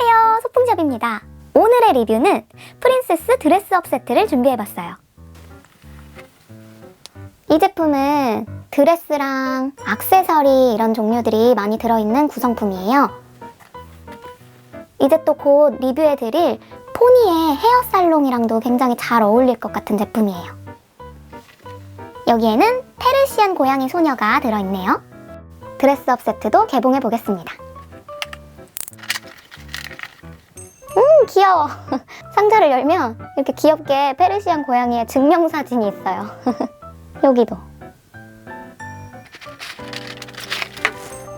안녕하세요. 소풍샵입니다. 오늘의 리뷰는 프린세스 드레스업 세트를 준비해봤어요. 이 제품은 드레스랑 액세서리 이런 종류들이 많이 들어있는 구성품이에요. 이제 또 곧 리뷰해드릴 포니의 헤어 살롱이랑도 굉장히 잘 어울릴 것 같은 제품이에요. 여기에는 페르시안 고양이 소녀가 들어있네요. 드레스업 세트도 개봉해 보겠습니다 귀여워. 상자를 열면 이렇게 귀엽게 페르시안 고양이의 증명사진이 있어요. 여기도.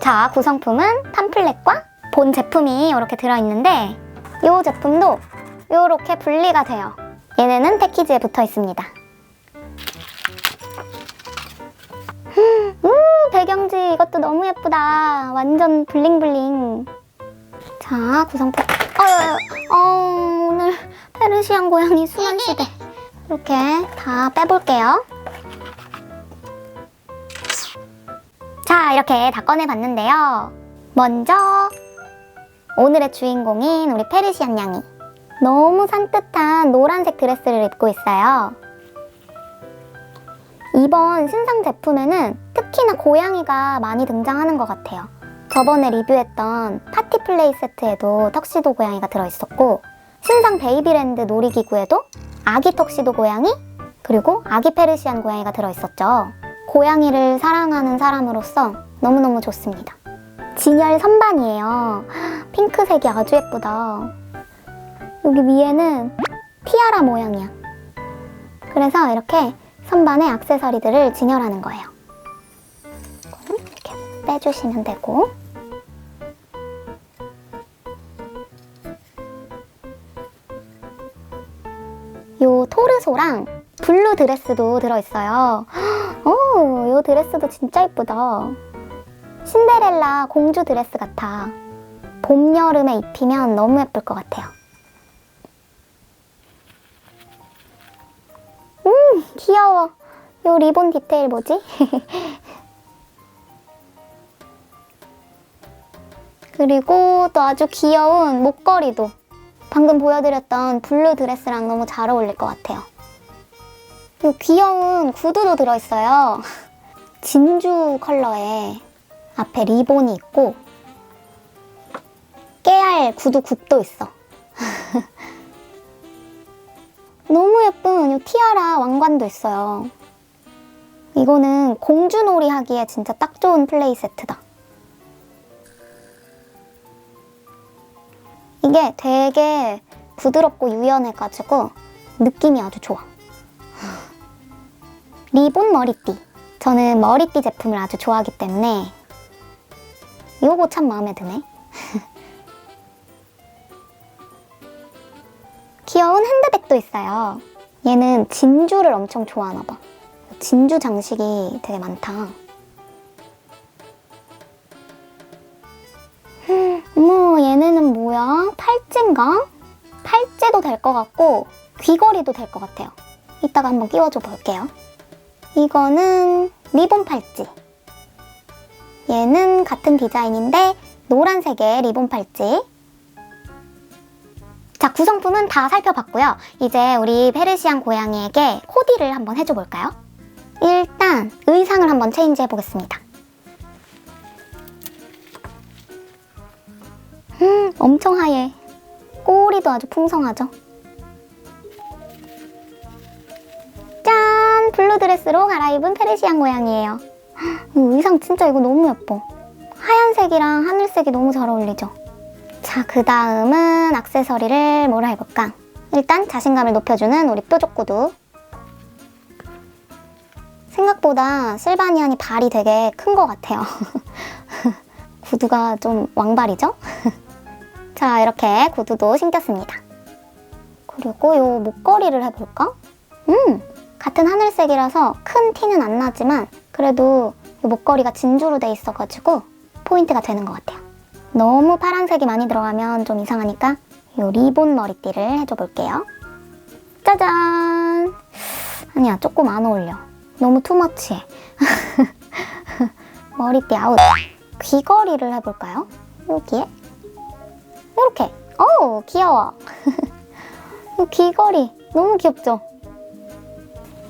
자 구성품은 팜플렛과 본 제품이 이렇게 들어있는데 이 제품도 이렇게 분리가 돼요. 얘네는 패키지에 붙어 있습니다. 음 배경지 이것도 너무 예쁘다. 완전 블링블링. 자 구성품 어, 어 오늘 페르시안 고양이 수면시대. 이렇게 다 빼볼게요. 자 이렇게 다 꺼내봤는데요. 먼저 오늘의 주인공인 우리 페르시안 양이 너무 산뜻한 노란색 드레스를 입고 있어요. 이번 신상 제품에는 특히나 고양이가 많이 등장하는 것 같아요 저번에 리뷰했던 파티 플레이 세트에도 턱시도 고양이가 들어있었고 신상 베이비랜드 놀이기구에도 아기 턱시도 고양이 그리고 아기 페르시안 고양이가 들어있었죠. 고양이를 사랑하는 사람으로서 너무너무 좋습니다. 진열 선반이에요. 핑크색이 아주 예쁘다. 여기 위에는 티아라 모양이야. 그래서 이렇게 선반에 액세서리들을 진열하는 거예요. 이렇게 빼주시면 되고 요 토르소랑 블루 드레스도 들어있어요. 오, 요 드레스도 진짜 예쁘다. 신데렐라 공주 드레스 같아. 봄, 여름에 입히면 너무 예쁠 것 같아요. 음, 귀여워. 요 리본 디테일 뭐지? 그리고 또 아주 귀여운 목걸이도 방금 보여드렸던 블루 드레스랑 너무 잘 어울릴 것 같아요. 이 귀여운 구두도 들어있어요. 진주 컬러에 앞에 리본이 있고 깨알 구두 굽도 있어. 너무 예쁜 이 티아라 왕관도 있어요. 이거는 공주놀이 하기에 진짜 딱 좋은 플레이 세트다. 이게 되게 부드럽고 유연해가지고 느낌이 아주 좋아. 리본 머리띠. 저는 머리띠 제품을 아주 좋아하기 때문에 이거 참 마음에 드네. 귀여운 핸드백도 있어요. 얘는 진주를 엄청 좋아하나 봐. 진주 장식이 되게 많다. 뭐야? 팔찌인가? 팔찌도 될 것 같고 귀걸이도 될 것 같아요. 이따가 한번 끼워줘 볼게요. 이거는 리본 팔찌. 얘는 같은 디자인인데 노란색의 리본 팔찌. 자, 구성품은 다 살펴봤고요. 이제 우리 페르시안 고양이에게 코디를 한번 해줘 볼까요? 일단 의상을 한번 체인지 해보겠습니다. 엄청 하얘. 꼬리도 아주 풍성하죠? 짠! 블루 드레스로 갈아입은 페르시안 고양이에요. 이 의상 진짜 이거 너무 예뻐. 하얀색이랑 하늘색이 너무 잘 어울리죠? 자, 그 다음은 액세서리를 뭐라 해볼까? 일단 자신감을 높여주는 우리 뾰족 구두. 생각보다 실바니안이 발이 되게 큰 것 같아요. 구두가 좀 왕발이죠? 자, 이렇게 구두도 신겼습니다. 그리고 요 목걸이를 해볼까? 음, 같은 하늘색이라서 큰 티는 안 나지만 그래도 이 목걸이가 진주로 돼 있어가지고 포인트가 되는 것 같아요. 너무 파란색이 많이 들어가면 좀 이상하니까 이 리본 머리띠를 해줘 볼게요. 짜잔! 아니야, 조금 안 어울려. 너무 투머치해. 머리띠 아웃. 귀걸이를 해볼까요? 여기에? 이렇게. 어우, 귀여워. 이 귀걸이 너무 귀엽죠?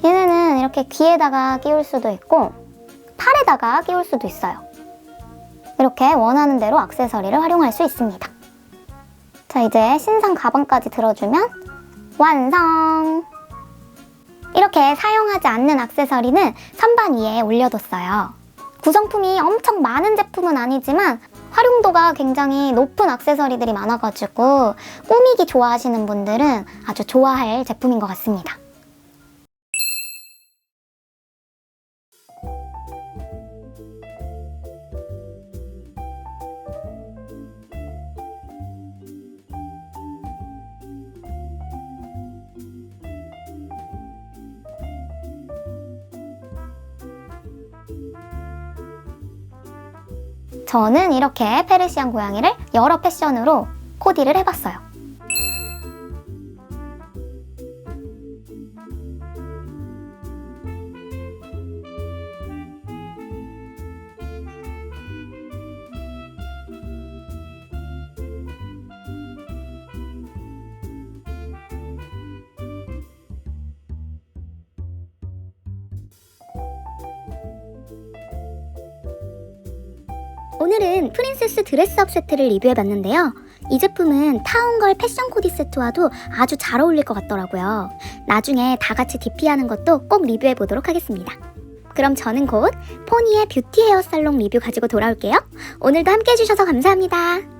얘네는 이렇게 귀에다가 끼울 수도 있고 팔에다가 끼울 수도 있어요. 이렇게 원하는 대로 액세서리를 활용할 수 있습니다. 자, 이제 신상 가방까지 들어주면 완성! 이렇게 사용하지 않는 액세서리는 선반 위에 올려뒀어요. 구성품이 엄청 많은 제품은 아니지만 활용도가 굉장히 높은 액세서리들이 많아가지고 꾸미기 좋아하시는 분들은 아주 좋아할 제품인 것 같습니다. 저는 이렇게 페르시안 고양이를 여러 패션으로 코디를 해봤어요. 오늘은 프린세스 드레스업 세트를 리뷰해봤는데요. 이 제품은 타운걸 패션 코디 세트와도 아주 잘 어울릴 것 같더라고요. 나중에 다 같이 DP하는 것도 꼭 리뷰해보도록 하겠습니다. 그럼 저는 곧 포니의 뷰티 헤어 살롱 리뷰 가지고 돌아올게요. 오늘도 함께 해주셔서 감사합니다.